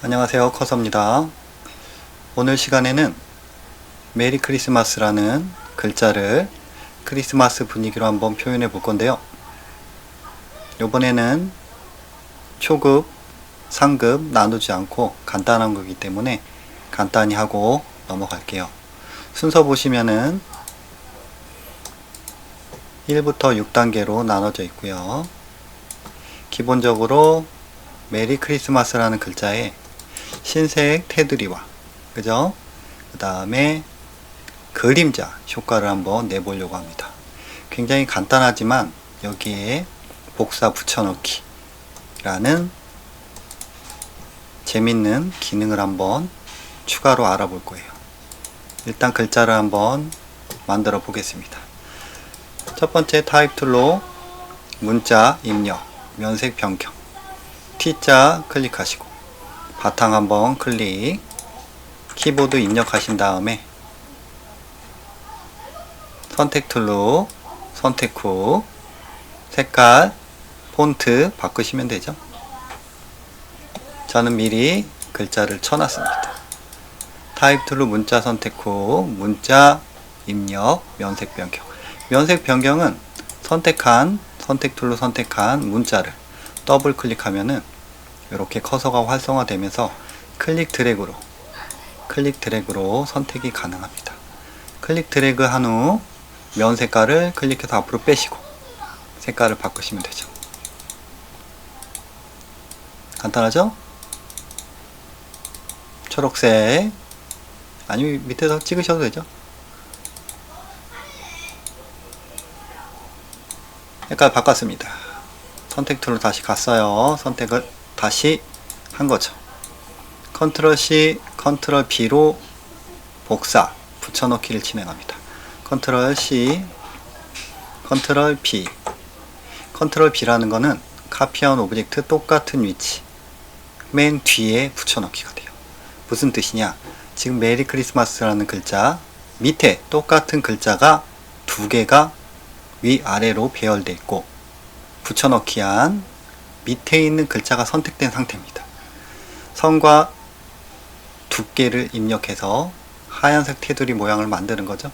안녕하세요. 커서입니다. 오늘 시간에는 메리 크리스마스라는 글자를 크리스마스 분위기로 한번 표현해 볼 건데요. 이번에는 초급, 상급 나누지 않고 간단한 거기 때문에 간단히 하고 넘어갈게요. 순서 보시면은 1부터 6단계로 나눠져 있고요. 기본적으로 메리 크리스마스라는 글자에 흰색 테두리와 그죠? 그 다음에 그림자 효과를 한번 내보려고 합니다. 굉장히 간단하지만 여기에 복사 붙여넣기 라는 재밌는 기능을 한번 추가로 알아볼 거예요. 일단 글자를 한번 만들어 보겠습니다. 첫 번째 타입 툴로 문자 입력, 면색 변경, T자 클릭하시고 바탕 한번 클릭. 키보드 입력하신 다음에 선택 툴로 선택 후 색깔 폰트 바꾸시면 되죠. 저는 미리 글자를 쳐놨습니다. 타입 툴로 문자 선택 후 문자 입력 면색 변경. 면색 변경은 선택한 선택 툴로 선택한 문자를 더블 클릭하면은 이렇게 커서가 활성화되면서 클릭 드래그로 클릭 드래그로 선택이 가능합니다. 클릭 드래그 한 후 면 색깔을 클릭해서 앞으로 빼시고 색깔을 바꾸시면 되죠. 간단하죠? 초록색 아니면 밑에서 찍으셔도 되죠. 색깔 바꿨습니다. 선택 툴로 다시 갔어요. 선택을 다시 한 거죠. 컨트롤 C, 컨트롤 B로 복사, 붙여넣기를 진행합니다. 컨트롤 C, 컨트롤 B. 컨트롤 B라는 거는 카피한 오브젝트 똑같은 위치 맨 뒤에 붙여넣기가 돼요. 무슨 뜻이냐? 지금 메리 크리스마스라는 글자 밑에 똑같은 글자가 두 개가 위아래로 배열돼 있고 붙여넣기한 밑에 있는 글자가 선택된 상태입니다. 선과 두께를 입력해서 하얀색 테두리 모양을 만드는 거죠.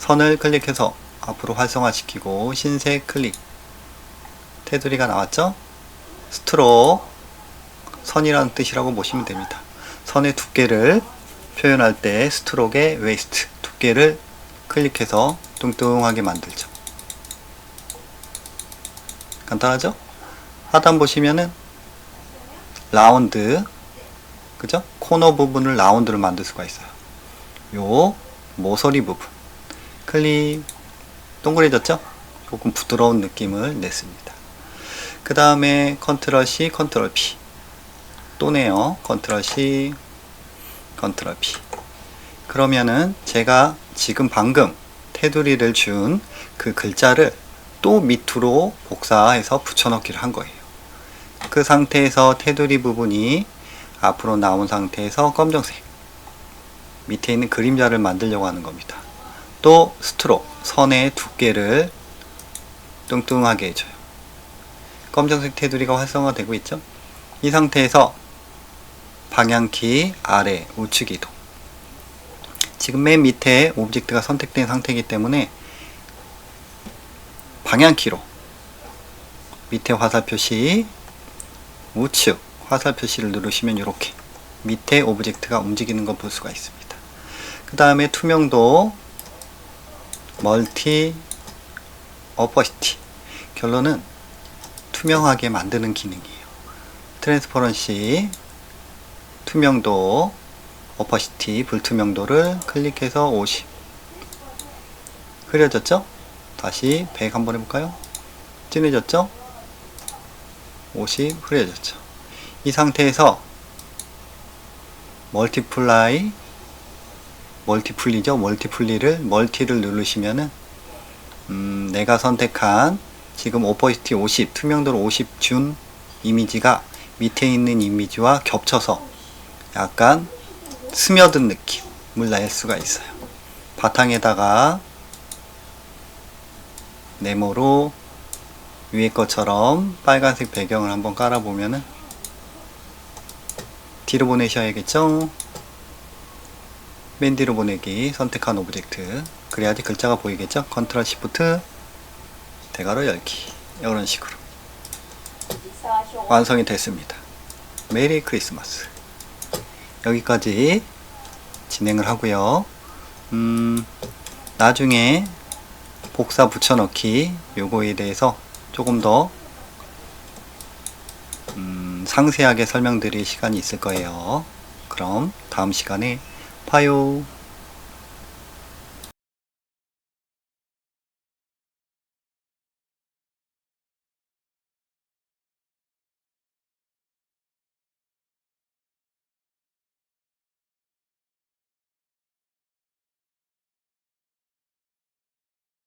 선을 클릭해서 앞으로 활성화시키고 흰색 클릭 테두리가 나왔죠? 스트로크 선이라는 뜻이라고 보시면 됩니다. 선의 두께를 표현할 때 스트로크의 웨이스트 두께를 클릭해서 뚱뚱하게 만들죠. 간단하죠? 하단 보시면은 라운드 그죠? 코너 부분을 라운드로 만들 수가 있어요. 요 모서리 부분 클릭 동그래졌죠? 조금 부드러운 느낌을 냈습니다. 그 다음에 컨트롤 C, 컨트롤 P 또 네요. 컨트롤 C, 컨트롤 P 그러면은 제가 지금 방금 테두리를 준 그 글자를 또 밑으로 복사해서 붙여넣기를 한 거예요. 그 상태에서 테두리 부분이 앞으로 나온 상태에서 검정색 밑에 있는 그림자를 만들려고 하는 겁니다. 또 스트로크 선의 두께를 뚱뚱하게 해줘요. 검정색 테두리가 활성화되고 있죠? 이 상태에서 방향키 아래 우측 이동 지금 맨 밑에 오브젝트가 선택된 상태이기 때문에 방향키로 밑에 화살 표시 우측 화살 표시를 누르시면 이렇게 밑에 오브젝트가 움직이는 걸 볼 수가 있습니다. 그 다음에 투명도 멀티 어퍼시티 결론은 투명하게 만드는 기능이에요. 트랜스퍼런시 투명도 어퍼시티 불투명도를 클릭해서 50 흐려졌죠? 다시 100 한번 해볼까요? 진해졌죠? 50 흐려졌죠. 이 상태에서 멀티플라이 멀티플리죠. 멀티플리를 멀티를 누르시면은 음, 내가 선택한 지금 오퍼시티 50 투명도로 50 준 이미지가 밑에 있는 이미지와 겹쳐서 약간 스며든 느낌을 낼 수가 있어요. 바탕에다가 네모로 위에 것처럼 빨간색 배경을 한번 깔아보면은 뒤로 보내셔야겠죠? 맨 뒤로 보내기 선택한 오브젝트 그래야지 글자가 보이겠죠? 컨트롤 시프트 대괄호 열기 이런 식으로 완성이 됐습니다. 메리 크리스마스 여기까지 진행을 하고요. 음, 나중에 복사 붙여넣기 요거에 대해서 조금 더 음, 상세하게 설명드릴 시간이 있을 거예요. 그럼 다음 시간에 봐요.